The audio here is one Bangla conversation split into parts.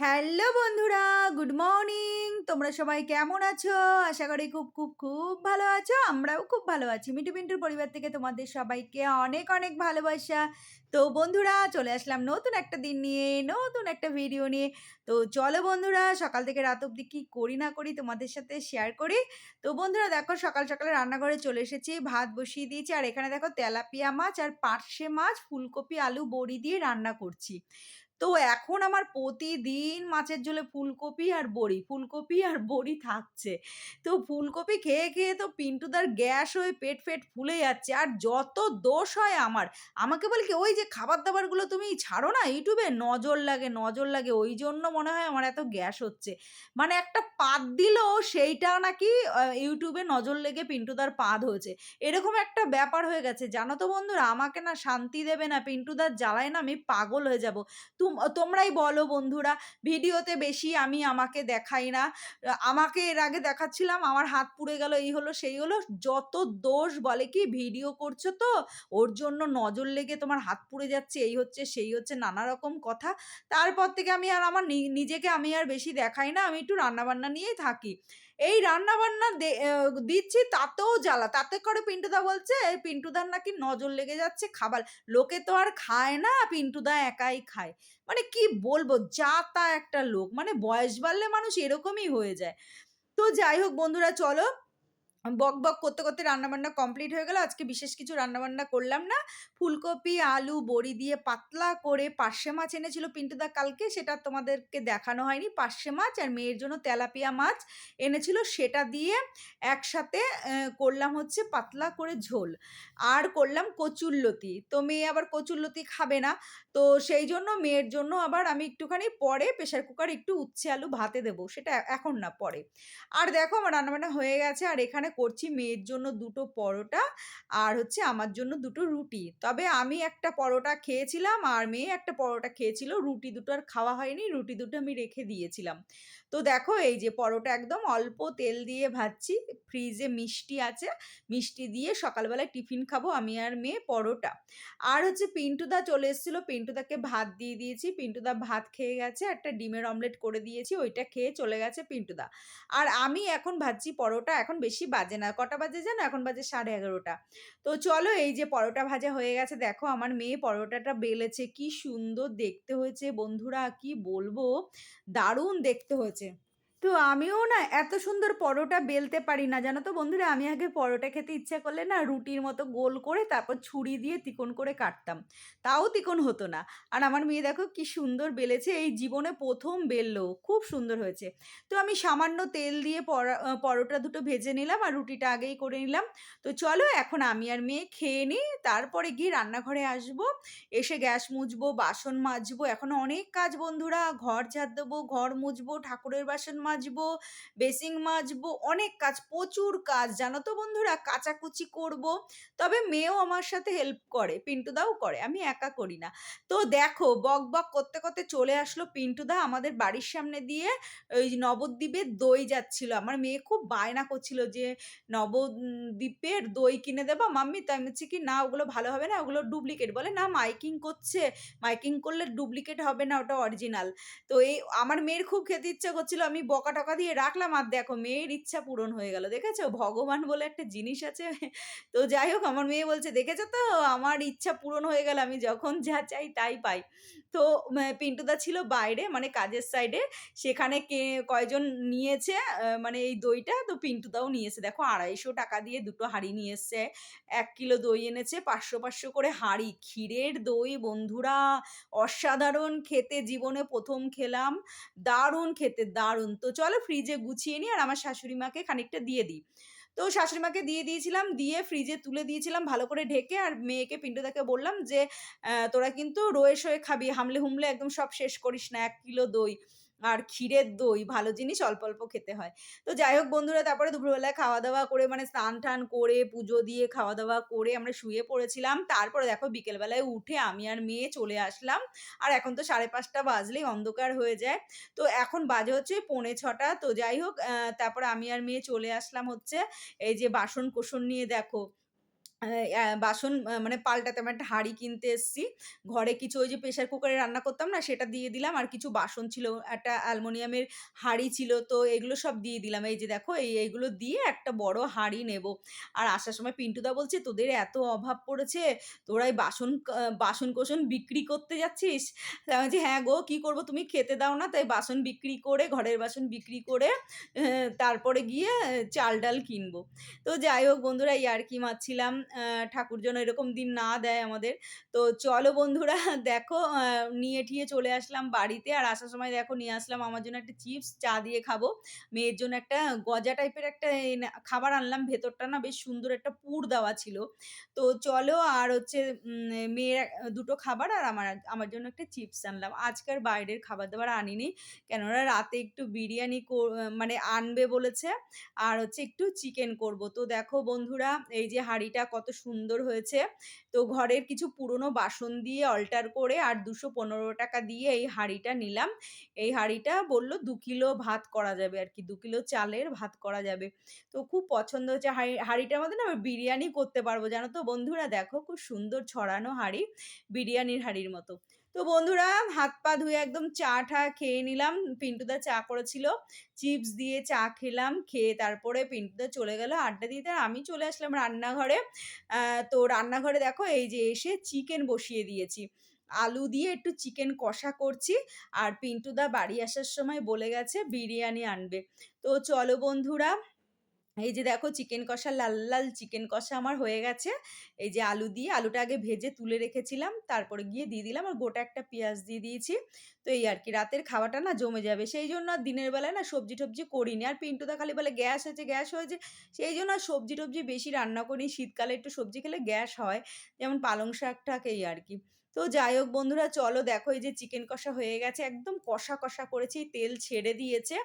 হ্যালো বন্ধুরা, গুড মর্নিং। তোমরা সবাই কেমন আছো? আশা করি খুব খুব খুব ভালো আছো। আমরাও খুব ভালো আছি। মিটু পিন্টুর পরিবার থেকে তোমাদের সবাইকে অনেক অনেক ভালোবাসা। তো বন্ধুরা, চলে আসলাম নতুন একটা দিন নিয়ে, নতুন একটা ভিডিও নিয়ে। তো চলো বন্ধুরা, সকাল থেকে রাত অবধি কী করি না করি তোমাদের সাথে শেয়ার করি। তো বন্ধুরা, দেখো সকাল, সকালে রান্নাঘরে চলে এসেছি, ভাত বসিয়ে দিয়েছি। আর এখানে দেখো তেলাপিয়া মাছ আর পার্শে মাছ, ফুলকপি, আলু, বড়ি দিয়ে রান্না করছি। তো এখন আমার প্রতিদিন মাছের ঝোলে ফুলকপি আর বড়ি, ফুলকপি আর বড়ি থাকছে। তো ফুলকপি খেয়ে, খেয়ে তো পিন্টুদার গ্যাস হয়ে পেট-ফেট ফুলে যাচ্ছে। আর যত দোষ হয় আমার, আমাকে বলে কি, "ওই যে খাবার-দাবারগুলো তুমি ছাড়ো না ইউটিউবে? নজর লাগে, নজর লাগে। ওই জন্য মনে হয় আমার এত গ্যাস হচ্ছে।" মানে একটা পাত দিলেও সেইটা নাকি ইউটিউবে নজর লেগে পিন্টুদার পাদ হয়েছে। এরকম একটা ব্যাপার হয়ে গেছে। জানো তো বন্ধুরা, আমাকে না শান্তি দেবে না, পিন্টুদার জ্বালায় না আমি পাগল হয়ে যাব। তুম, তোমরাই বলো বন্ধুরা, ভিডিওতে বেশি আমি আমাকে দেখাই না। আমাকে এর আগে দেখাচ্ছিলাম, আমার হাত পুড়ে গেল, এই হলো, সেই হলো। যত দোষ বলে কি, ভিডিও করছ তো, ওর জন্য নজর লেগে তোমার হাত পুড়ে যাচ্ছে, এই হচ্ছে, সেই হচ্ছে, নানা রকম কথা। তারপর থেকে আমি আর আমার নিজেকে আমি আর বেশি দেখাই না, আমি একটু রান্নাবান্না নিয়েই থাকি। এই রান্না রান্নাবান্না দিচ্ছি তাতেও জ্বালা। তাতে করে পিন্টুদা বলছে পিন্টুদার নাকি নজর লেগে যাচ্ছে খাবার। লোকে তো আর খায় না, পিন্টুদা একাই খায়। মানে কি বলব, যা তা একটা লোক। মানে বয়স বাড়লে মানুষ এরকমই হয়ে যায়। তো যাই হোক বন্ধুরা, চলো বক বক করতে করতে রান্নাবান্না কমপ্লিট হয়ে গেল। আজকে বিশেষ কিছু রান্নাবান্না করলাম না। ফুলকপি, আলু, বড়ি দিয়ে পাতলা করে পার্শে মাছ এনেছিল পিন্টুদা কালকে। সেটা তোমাদেরকে দেখানো হয়নি। পার্শে মাছ আর মেয়ের জন্য তেলাপিয়া মাছ এনেছিল। সেটা দিয়ে একসাথে করলাম হচ্ছে পাতলা করে ঝোল। আর করলাম কচুরলতি তো মেয়ে আবার কচুরলতি খাবে না। তো সেই জন্য মেয়ের জন্য আবার আমি একটুখানি পরে প্রেশার কুকার একটু উচ্ছে আলু ভাতে দেবো। সেটা এখন না, পরে। আর দেখো আমার রান্নাবান্না হয়ে গেছে। আর এখানে করছি মেয়ের জন্য দুটো পরোটা আর হচ্ছে আমার জন্য দুটো রুটি। তবে আমি একটা পরোটা খেয়েছিলাম আর মেয়ে একটা পরোটা খেয়েছিল, রুটি দুটো আর খাওয়া হয়নি, রুটি দুটো আমি রেখে দিয়েছিলাম। তো দেখো এই যে পরোটা একদম অল্প তেল দিয়ে ভাজছি, ফ্রিজে মিষ্টি আছে, মিষ্টি দিয়ে সকালবেলায় টিফিন খাব আমি আর মেয়ে পরোটা। আর হচ্ছে পিন্টুদা চলে এসেছিল, পিন্টুদাকে ভাত দিয়ে দিয়েছি, পিন্টুদা ভাত খেয়ে গেছে, একটা ডিমের অমলেট করে দিয়েছি, ওইটা খেয়ে চলে গেছে পিন্টুদা। আর আমি এখন ভাজছি পরোটা, এখন বেশি বাজে না, কটা বাজে জানো? এখন বাজে সাড়ে এগারোটা। তো চলো এই যে পরোটা ভাজা হয়ে গেছে, দেখো আমার মেয়ে পরোটাটা বেলেছে, কি সুন্দর দেখতে হয়েছে বন্ধুরা, কি বলব? দারুণ দেখতে হয়েছে। তো আমিও না এত সুন্দর পরোটা বেলতে পারি না। জানো তো বন্ধুরা, আমি আগে পরোটা খেতে ইচ্ছা করলে না রুটির মতো গোল করে তারপর ছুরি দিয়ে তিকোন করে কাটতাম। তাও তিকোন হতো না। আর আমার মেয়ে দেখো কি সুন্দর বেলেছে, এই জীবনে প্রথম বেললো। খুব সুন্দর হয়েছে। তো আমি সামান্য তেল দিয়ে পরোটা দুটো ভেজে নিলাম আর রুটিটা আগেই করে নিলাম। তো চলো এখন আমি আর মেয়ে খেয়ে নিই, তারপরে গিয়ে রান্নাঘরে আসব। এসে গ্যাস মুছবো, বাসন মাজবো। এখন অনেক কাজ বন্ধুরা। ঘর ঝাড় দেবো, ঘর মুছবো, ঠাকুরের বাসন মাজবো, বেসিং মাজবো, অনেক কাজ, প্রচুর কাজ, জানো তো বন্ধুরা, কাচাকুচি করব। তবে মেয়েও আমার সাথে হেল্প করে পিন্টুদাও করে, আমি একা করি না। তো দেখো, বক বক করতে করতে চলে আসলো পিন্টুদা আমাদের বাড়ির সামনে দিয়ে, ওই নবদ্বীপের দই যাচ্ছিল। আমার মেয়ে খুব বায়না করছিল যে, নবদ্বীপের দই কিনে দেবা, মাম্মি তাই আমি কি, না, ওগুলো ভালো হবে না, ওগুলো ডুপ্লিকেট বলে, না, মাইকিং করছে, মাইকিং করলে ডুপ্লিকেট হবে না, ওটা অরিজিনাল তো এই, আমার মেয়ের খুব খেতে ইচ্ছা করছিল, আমি বকা টকা দিয়ে রাখলাম আর দেখো মেয়ের ইচ্ছা পূরণ হয়ে গেল। দেখেছ? ভগবান বলে একটা জিনিস আছে। তো যাই হোক, আমার মেয়ে বলছে, দেখেছ তো? আমার ইচ্ছা পূরণ হয়ে গেল, আমি যখন যা চাই তাই পাই। তো পিন্টুদা ছিল বাইরে মানে কাজের সাইডে সেখানে কে, কয়জন নিয়েছে মানে এই দইটা, তো পিন্টুদাও নিয়েছে। দেখো, আড়াইশো টাকা দিয়ে দুটো হাঁড়ি নিয়ে এসছে। এক কিলো দই এনেছে, পাঁচশো পাঁচশো করে হাঁড়ি। ক্ষীরের দই, বন্ধুরা, অসাধারণ খেতে, জীবনে প্রথম খেলাম। দারুণ খেতে, দারুণ। তো চলো ফ্রিজে গুছিয়ে নিই, আর আমার শাশুড়ি মাকে খানিকটা দিয়ে দিই। তো শাশুড়ি মাকে দিয়ে দিয়েছিলাম, দিয়ে ফ্রিজে তুলে দিয়েছিলাম ভালো করে ঢেকে আর মেয়েকে পিন্টুদাকে বললাম যে তোরা কিন্তু রয়ে সয়ে খাবি, হামলে হুমলে একদম সব শেষ করিস না, এক কিলো দই। আর ক্ষীরের দই ভালো জিনিস অল্প অল্প খেতে হয়। তো যাই হোক বন্ধুরা, তারপরে দুপুরবেলায় খাওয়া দাওয়া করে মানে স্নান টান করে, পুজো দিয়ে খাওয়া দাওয়া করে আমরা শুয়ে পড়েছিলাম। তারপরে দেখো বিকেলবেলায় উঠে আমি আর মেয়ে চলে আসলাম। আর এখন তো সাড়ে পাঁচটা বাজলেই অন্ধকার হয়ে যায়। তো এখন বাজে হচ্ছে পৌনে ছটা। তো যাই হোক তারপরে আমি আর মেয়ে চলে আসলাম হচ্ছে এই যে বাসন কোসন নিয়ে দেখো। বাসন মানে পাল্টাতে আমি একটা হাঁড়ি কিনতে এসছি। ঘরে কিছু ওই যে প্রেশার কুকারে রান্না করতাম না? সেটা দিয়ে দিলাম। আর কিছু বাসন ছিল। একটা অ্যালুমিনিয়ামের হাঁড়ি ছিল। তো এগুলো সব দিয়ে দিলাম। এই যে দেখো এই এইগুলো দিয়ে একটা বড় হাঁড়ি নেব আর আসার সময় পিন্টুদা বলছে, "তোদের এত অভাব পড়েছে, তোরাই বাসন বাসন-কোসন বিক্রি করতে যাচ্ছিস?" বলছি, "হ্যাঁ গো, কি করব? তুমি খেতে দাও না, তাই বাসন বিক্রি করে, ঘরের বাসন বিক্রি করে তারপরে গিয়ে চাল-ডাল কিনবো।" তো যাই হোক বন্ধুরা ইয়ার্কি মারছিলাম। ঠাকুর যেন এরকম দিন না দেয় আমাদের। তো চলো বন্ধুরা দেখো নিয়ে ঠিয়ে চলে আসলাম বাড়িতে। আর আসার সময় দেখো নিয়ে আসলাম আমার জন্য একটা চিপস, চা দিয়ে খাব। মেয়ের জন্য একটা গজা টাইপের একটা খাবার আনলাম। ভেতরটা না বেশ সুন্দর একটা পুর দেওয়া ছিল। তো চলো আর হচ্ছে মেয়ের দুটো খাবার আর আমার আমার জন্য একটা চিপস আনলাম। আজকে আর বাইরের খাবার-দাবার আনিনি। কেননা রাতে একটু বিরিয়ানি মানে আনবে বলেছে। আর হচ্ছে একটু চিকেন করব। তো দেখো বন্ধুরা এই যে হাঁড়িটা কত সুন্দর হয়েছে। তো ঘরের কিছু পুরনো বাসন দিয়ে অল্টার করে আর ৳২১৫ দিয়ে এই হাঁড়িটা নিলাম। এই হাঁড়িটা বলল, দু কিলো ভাত করা যাবে আর কি দু কিলো চালের ভাত করা যাবে। তো খুব পছন্দ হচ্ছে হাঁড়ি, হাঁড়িটার মধ্যে না বিরিয়ানি করতে পারব। জানো তো বন্ধুরা দেখো খুব সুন্দর ছড়ানো হাঁড়ি। বিরিয়ানির হাঁড়ির মতো। তো বন্ধুরা হাত-পা ধুয়ে একদম চা-টা খেয়ে নিলাম। পিন্টুদা চা করেছিল। চিপস দিয়ে চা খেলাম। খেয়ে তারপরে পিন্টুদা চলে গেল আড্ডা দিতে। আর আমি চলে আসলাম রান্নাঘরে। তো রান্নাঘরে দেখো এই যে এসে চিকেন বসিয়ে দিয়েছি। আলু দিয়ে একটু চিকেন কষা করছি। আর পিন্টুদা বাড়ি আসার সময় বলে গেছে বিরিয়ানি আনবে। তো চলো বন্ধুরা এই যে দেখো চিকেন কষা লাল, লাল চিকেন কষা আমার হয়ে গেছে। এই যে আলু দিয়ে আলুটা আগে ভেজে তুলে রেখেছিলাম। তারপরে গিয়ে দিয়ে দিলাম আর গোটা একটা পেঁয়াজ দিয়ে দিয়েছি। তো এই আর কি রাতের খাওয়াটা না জমে যাবে। সেই জন্য আর দিনের বেলায় না সবজি-টবজি করিনি। আর পিন্টু পিন্টুদা খালি বলে, "গ্যাস হয়েছে, গ্যাস হয়েছে।" সেই জন্য আর সবজি-টবজি বেশি রান্না করি শীতকালে একটু সবজি খেলে গ্যাস হয়। যেমন পালং শাক-টাক এই আরকি। তো যাই হোক বন্ধুরা চলো দেখো এই যে চিকেন কষা হয়ে গেছে। একদম কষা, কষা করেছি। তেল ছেড়ে দিয়েছে।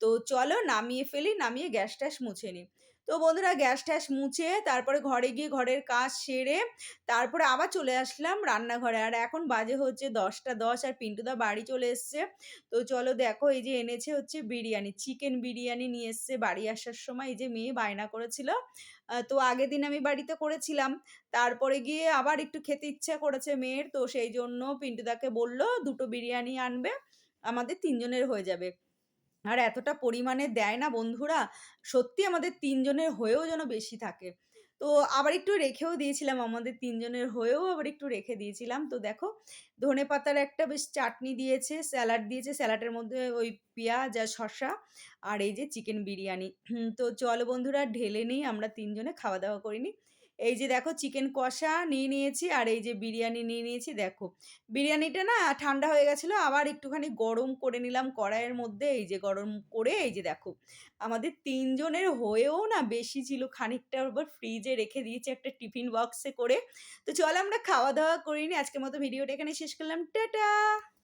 তো চলো নামিয়ে ফেলি। নামিয়ে গ্যাস-ট্যাস মুছে নিই। তো বন্ধুরা গ্যাস-ট্যাস মুছে তারপরে ঘরে গিয়ে ঘরের কাজ সেরে তারপরে আবার চলে আসলাম রান্নাঘরে। আর এখন বাজে হচ্ছে দশটা দশ আর পিন্টুদা বাড়ি চলে এসছে। তো চলো দেখো এই যে এনেছে হচ্ছে বিরিয়ানি। চিকেন বিরিয়ানি নিয়ে এসছে বাড়ি আসার সময়। এই যে মেয়ে বায়না করেছিল। তো আগের দিন আমি বাড়িতে করেছিলাম। তারপরে গিয়ে আবার একটু খেতে ইচ্ছা করেছে মেয়ের। তো সেই জন্য পিন্টুদাকে বলল, দুটো বিরিয়ানি আনবে। আমাদের তিনজনের হয়ে যাবে।" আর এতটা পরিমাণে দেয় না বন্ধুরা। সত্যি আমাদের তিনজনের হয়েও যেন বেশি থাকে। তো আবার একটু রেখেও দিয়েছিলাম আমাদের তিনজনের হয়েও আবার একটু রেখে দিয়েছিলাম। তো দেখো ধনেপাতার একটা বেশ চাটনি দিয়েছে, স্যালাড দিয়েছে। স্যালাডের মধ্যে ওই পেঁয়াজ আর শসা আর এই যে চিকেন বিরিয়ানি। তো চলো বন্ধুরা ঢেলে নেই আমরা তিনজনে খাওয়া-দাওয়া করে নিই। এই যে দেখো চিকেন কষা নিয়ে নিয়েছি আর এই যে বিরিয়ানি নিয়ে নিয়েছি, দেখো। বিরিয়ানিটা না ঠান্ডা হয়ে গেছিল, আবার একটুখানি গরম করে নিলাম কড়াইয়ের মধ্যে। এই যে গরম করে, এই যে দেখো। আমাদের তিনজনের হয়েও না বেশি ছিল। খানিকটা আবার ফ্রিজে রেখে দিয়েছি একটা টিফিন বক্সে করে। তো চলো আমরা খাওয়া-দাওয়া করিনি, আজকের মতো ভিডিওটা এখানে শেষ করলাম। টাটা!